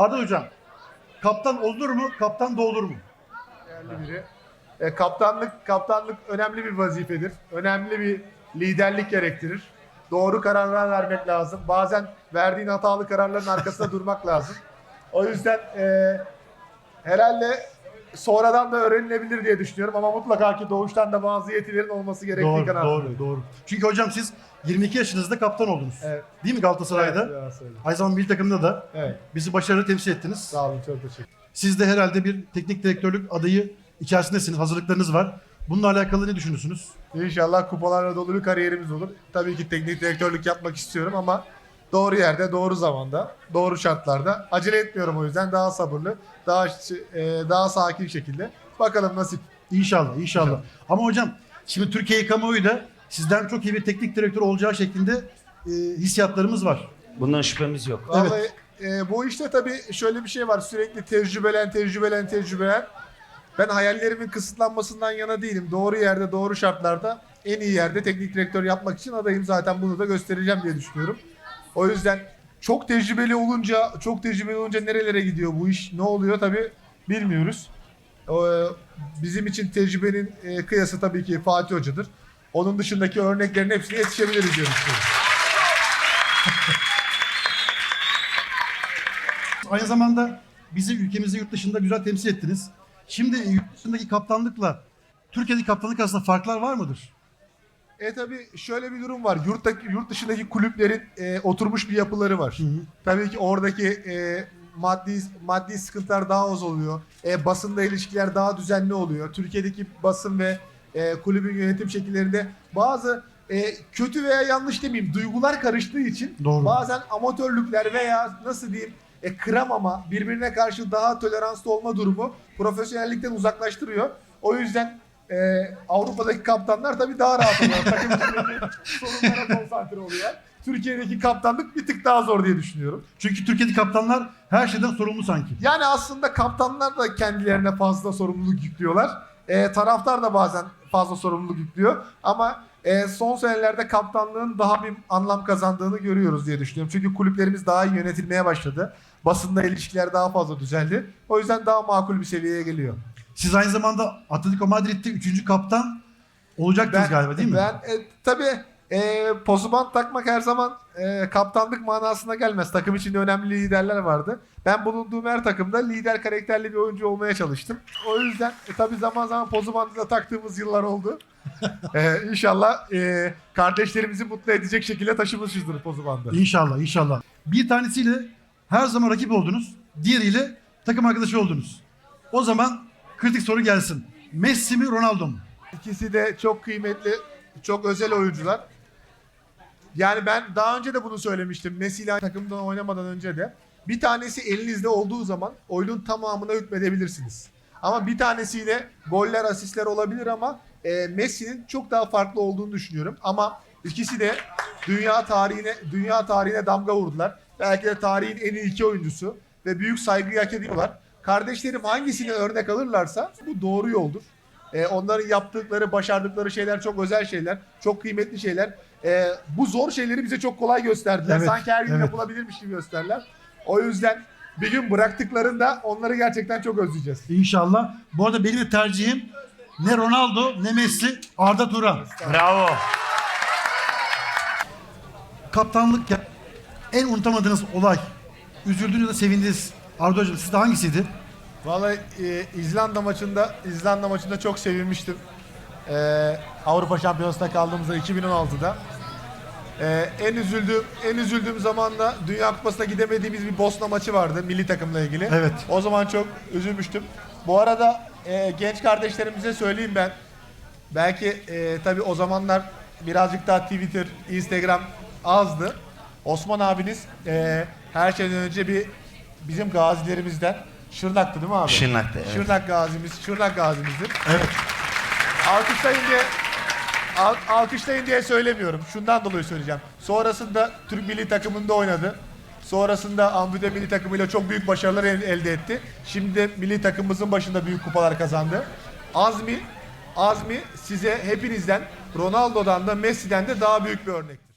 Arda Hocam, kaptan olur mu, kaptan da olur mu? Değerli biri. E, kaptanlık kaptanlık önemli bir vazifedir. Önemli bir liderlik gerektirir. Doğru kararlar vermek lazım. Bazen verdiğin hatalı kararların arkasında durmak lazım. O yüzden e, herhalde sonradan da öğrenilebilir diye düşünüyorum ama mutlaka ki doğuştan da bazı yetilerin olması gerektiği Doğru, kanaatindeyim. doğru, doğru. Çünkü hocam siz 22 yaşınızda kaptan oldunuz. Evet. Değil mi Galatasaray'da? Evet, ya, söyle. Aynı zamanda milli takımda da Evet. bizi başarılı temsil ettiniz. Sağ olun çok teşekkür Siz de herhalde bir teknik direktörlük adayı içerisindesiniz, hazırlıklarınız var. Bununla alakalı ne düşünüyorsunuz? İnşallah kupalarla dolu bir kariyerimiz olur. Tabii ki teknik direktörlük yapmak istiyorum ama doğru yerde, doğru zamanda, doğru şartlarda. Acele etmiyorum o yüzden daha sabırlı, daha e, daha sakin şekilde. Bakalım nasip. İnşallah, inşallah. İnşallah. Ama hocam şimdi Türkiye kamuoyu da sizden çok iyi bir teknik direktör olacağı şeklinde e, hissiyatlarımız var. Bundan şüphemiz yok. Vallahi e, bu işte tabii şöyle bir şey var. Sürekli tecrübelen, tecrübelen, tecrübelen. Ben hayallerimin kısıtlanmasından yana değilim. Doğru yerde, doğru şartlarda en iyi yerde teknik direktör yapmak için adayım. Zaten bunu da göstereceğim diye düşünüyorum. O yüzden çok tecrübeli olunca, çok tecrübeli olunca nerelere gidiyor bu iş? Ne oluyor tabii bilmiyoruz. E, bizim için tecrübenin e, kıyası tabii ki Fatih Hoca'dır. Onun dışındaki örneklerin hepsine yetişebiliriz diye. Aynı zamanda bizi ülkemizi yurt dışında güzel temsil ettiniz. Şimdi yurt dışındaki kaptanlıkla Türkiye'deki kaptanlık arasında farklar var mıdır? E tabi şöyle bir durum var. Yurttaki, yurt dışındaki kulüplerin e, oturmuş bir yapıları var. Tabii ki oradaki e, maddi maddi sıkıntılar daha az oluyor. E, basında ilişkiler daha düzenli oluyor. Türkiye'deki basın ve e, kulübün yönetim şekillerinde bazı e, kötü veya yanlış demeyeyim duygular karıştığı için Doğru. bazen amatörlükler veya nasıl diyeyim e, kıramama, birbirine karşı daha toleranslı olma durumu profesyonellikten uzaklaştırıyor. O yüzden e, Avrupa'daki kaptanlar tabii daha rahat oluyor. Takım içindeki sorunlara konsantre oluyor. Türkiye'deki kaptanlık bir tık daha zor diye düşünüyorum. Çünkü Türkiye'deki kaptanlar her şeyden sorumlu sanki. Yani aslında kaptanlar da kendilerine fazla sorumluluk yüklüyorlar. E, taraftar da bazen fazla sorumluluk yüklüyor. Ama e, son senelerde kaptanlığın daha bir anlam kazandığını görüyoruz diye düşünüyorum. Çünkü kulüplerimiz daha iyi yönetilmeye başladı. Basında ilişkiler daha fazla düzeldi. O yüzden daha makul bir seviyeye geliyor. Siz aynı zamanda Atletico Madrid'de 3. kaptan olacaktınız galiba değil mi? Ben e, tabii e, pozuban takmak her zaman e, kaptanlık manasına gelmez. Takım içinde önemli liderler vardı. Ben bulunduğum her takımda lider karakterli bir oyuncu olmaya çalıştım. O yüzden e, tabii zaman zaman pozubandı da taktığımız yıllar oldu. e, inşallah e, kardeşlerimizi mutlu edecek şekilde taşımışızdır pozubandı. İnşallah, inşallah. Bir tanesiyle her zaman rakip oldunuz. Diğeriyle takım arkadaşı oldunuz. O zaman kritik soru gelsin. Messi mi Ronaldo mu? İkisi de çok kıymetli, çok özel oyuncular. Yani ben daha önce de bunu söylemiştim. Messi ile takımda oynamadan önce de. Bir tanesi elinizde olduğu zaman oyunun tamamına hükmedebilirsiniz. Ama bir tanesiyle goller, asistler olabilir ama e, Messi'nin çok daha farklı olduğunu düşünüyorum. Ama ikisi de dünya tarihine dünya tarihine damga vurdular. Belki de tarihin en iyi iki oyuncusu ve büyük saygıyı hak ediyorlar. Kardeşlerim hangisini örnek alırlarsa bu doğru yoldur. Ee, onların yaptıkları, başardıkları şeyler çok özel şeyler, çok kıymetli şeyler. Ee, bu zor şeyleri bize çok kolay gösterdiler. Evet, Sanki her gün evet. yapılabilirmiş gibi gösterdiler. O yüzden bir gün bıraktıklarında onları gerçekten çok özleyeceğiz. İnşallah. Bu arada benim de tercihim ne Ronaldo ne Messi Arda Turan. Bravo. Kaptanlık ya- en unutamadığınız olay. Üzüldüğünüz de sevindiğiniz. Arda Hocam sizde hangisiydi? Vallahi e, İzlanda maçında İzlanda maçında çok sevinmiştim. E, Avrupa Şampiyonası'nda kaldığımızda 2016'da. E, en üzüldüğüm en üzüldüğüm zaman da Dünya Kupası'na gidemediğimiz bir Bosna maçı vardı milli takımla ilgili. Evet. O zaman çok üzülmüştüm. Bu arada e, genç kardeşlerimize söyleyeyim ben. Belki e, tabii o zamanlar birazcık daha Twitter, Instagram azdı. Osman abiniz e, her şeyden önce bir bizim gazilerimizden Şırnak'tı değil mi abi? Şırnak'ta, evet. Şırnak gazimiz, Şırnak gazimizdir. Evet. Alkışlayın diye al- alkışlayın diye söylemiyorum. Şundan dolayı söyleyeceğim. Sonrasında Türk milli takımında oynadı. Sonrasında Amfüde milli takımıyla çok büyük başarılar el- elde etti. Şimdi de milli takımımızın başında büyük kupalar kazandı. Azmi, Azmi size hepinizden Ronaldo'dan da Messi'den de daha büyük bir örnektir.